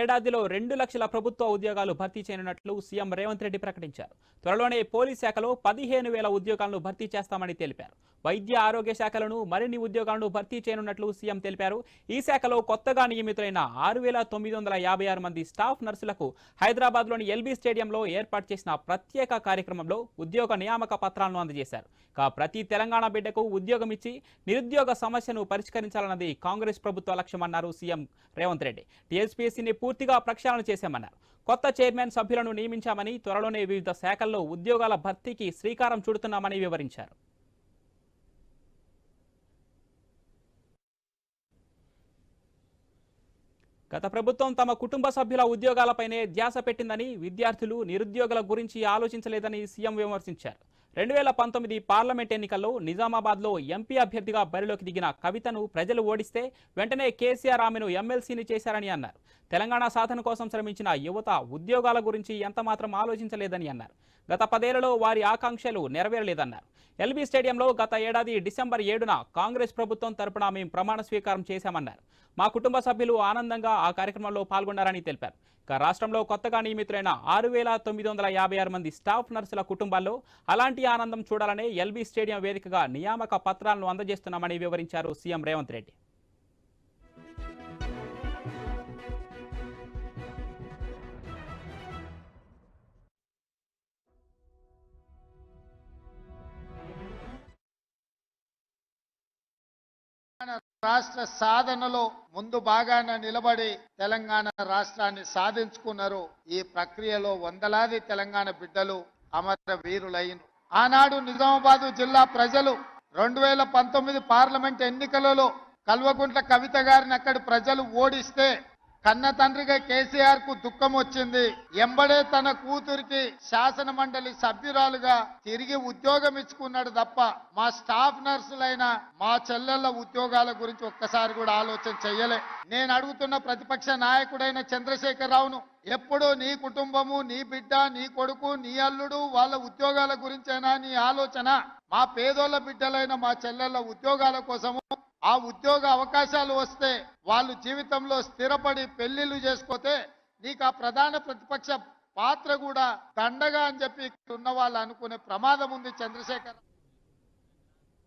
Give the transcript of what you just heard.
ఏడాదిలో రెండు లక్షల ప్రభుత్వ ఉద్యోగాలు భర్తీ చేయనున్నట్లు సీఎం రేవంత్ రెడ్డి ప్రకటించారు. త్వరలోనే పోలీస్ శాఖలో పదిహేను వేల ఉద్యోగాలను భర్తీ చేస్తామని తెలిపారు. వైద్య ఆరోగ్య శాఖలను మరిన్ని ఉద్యోగాలను భర్తీ చేయనున్నట్లు సీఎం తెలిపారు. ఈ శాఖలో కొత్తగా నియమితులైన ఆరు వేల తొమ్మిది వందల యాభై ఆరు మంది స్టాఫ్ నర్సులకు హైదరాబాద్లోని ఎల్బీ స్టేడియంలో ఏర్పాటు చేసిన ప్రత్యేక కార్యక్రమంలో ఉద్యోగ నియామక పత్రాలను అందజేశారు. ఇక ప్రతి తెలంగాణ బిడ్డకు ఉద్యోగం ఇచ్చి నిరుద్యోగ సమస్యను పరిష్కరించాలన్నది కాంగ్రెస్ ప్రభుత్వ లక్ష్యమన్నారు సీఎం రేవంత్ రెడ్డి. టీఎస్పీఎస్సీని పూర్తిగా ప్రక్షాళన చేశామన్నారు. కొత్త చైర్మన్ సభ్యులను నియమించామని త్వరలోనే వివిధ శాఖల్లో ఉద్యోగాల భర్తీకి శ్రీకారం చుడుతున్నామని వివరించారు. గత ప్రభుత్వం తమ కుటుంబ సభ్యుల ఉద్యోగాలపైనే ధ్యాస పెట్టిందని విద్యార్థులు నిరుద్యోగుల గురించి ఆలోచించలేదని సీఎం విమర్శించారు. రెండు వేల పంతొమ్మిది పార్లమెంట్ ఎన్నికల్లో నిజామాబాద్లో ఎంపీ అభ్యర్థిగా బరిలోకి దిగిన కవితను ప్రజలు ఓడిస్తే వెంటనే కేసీఆర్ ఆమెను ఎమ్మెల్సీని చేశారని అన్నారు. తెలంగాణ సాధన కోసం శ్రమించిన యువత ఉద్యోగాల గురించి ఎంతమాత్రం ఆలోచించలేదని అన్నారు. గత పదేళ్ళలో వారి ఆకాంక్షలు నెరవేరలేదన్నారు. ఎల్బీ స్టేడియంలో గత ఏడాది డిసెంబర్ ఏడున కాంగ్రెస్ ప్రభుత్వం తరపున మేము ప్రమాణ స్వీకారం చేశామన్నారు. మా కుటుంబ సభ్యులు ఆనందంగా ఆ కార్యక్రమంలో పాల్గొన్నారని తెలిపారు. రాష్ట్రంలో కొత్తగా నియమితులైన ఆరు వేల తొమ్మిది వందల యాభై ఆరు మంది స్టాఫ్ నర్సుల కుటుంబాల్లో అలాంటి ఆనందం చూడాలనే ఎల్బీ స్టేడియం వేదికగా నియామక పత్రాలను అందజేస్తున్నామని వివరించారు సీఎం రేవంత్ రెడ్డి. రాష్ట్ర సాధనలో ముందు భాగాన నిలబడి తెలంగాణ రాష్ట్రాన్ని సాధించుకున్నారు. ఈ ప్రక్రియలో వందలాది తెలంగాణ బిడ్డలు అమర వీరులైన ఆనాడు నిజామాబాదు జిల్లా ప్రజలు రెండు వేల పంతొమ్మిది పార్లమెంట్ ఎన్నికలలో కల్వకుంట్ల కవిత గారిని అక్కడి ప్రజలు ఓడిస్తే కన్న తండ్రిగా కేసీఆర్కు దుఃఖం వచ్చింది. ఎంబడే తన కూతురికి శాసన మండలి సభ్యురాలుగా తిరిగి ఉద్యోగం ఇచ్చుకున్నాడు తప్ప మా స్టాఫ్ నర్సులైన మా చెల్లెళ్ళ ఉద్యోగాల గురించి ఒక్కసారి కూడా ఆలోచన చెయ్యలే. నేను అడుగుతున్న ప్రతిపక్ష నాయకుడైన చంద్రశేఖరరావును ఎప్పుడు నీ కుటుంబము నీ బిడ్డ నీ కొడుకు నీ అల్లుడు వాళ్ళ ఉద్యోగాల గురించేనా నీ ఆలోచన మా పేదోళ్ళ బిడ్డలైన మా చెల్లెళ్ళ ఉద్యోగాల కోసము ఆ ఉద్యోగ అవకాశాలు వస్తే వాళ్ళు జీవితంలో స్థిరపడి పెళ్ళిళ్ళు చేసుకోతే నీకు ఆ ప్రధాన ప్రతిపక్ష పాత్ర కూడా దండగా అని చెప్పి ఇక్కడ ఉన్న వాళ్ళు అనుకునే ప్రమాదం ఉంది చంద్రశేఖర్.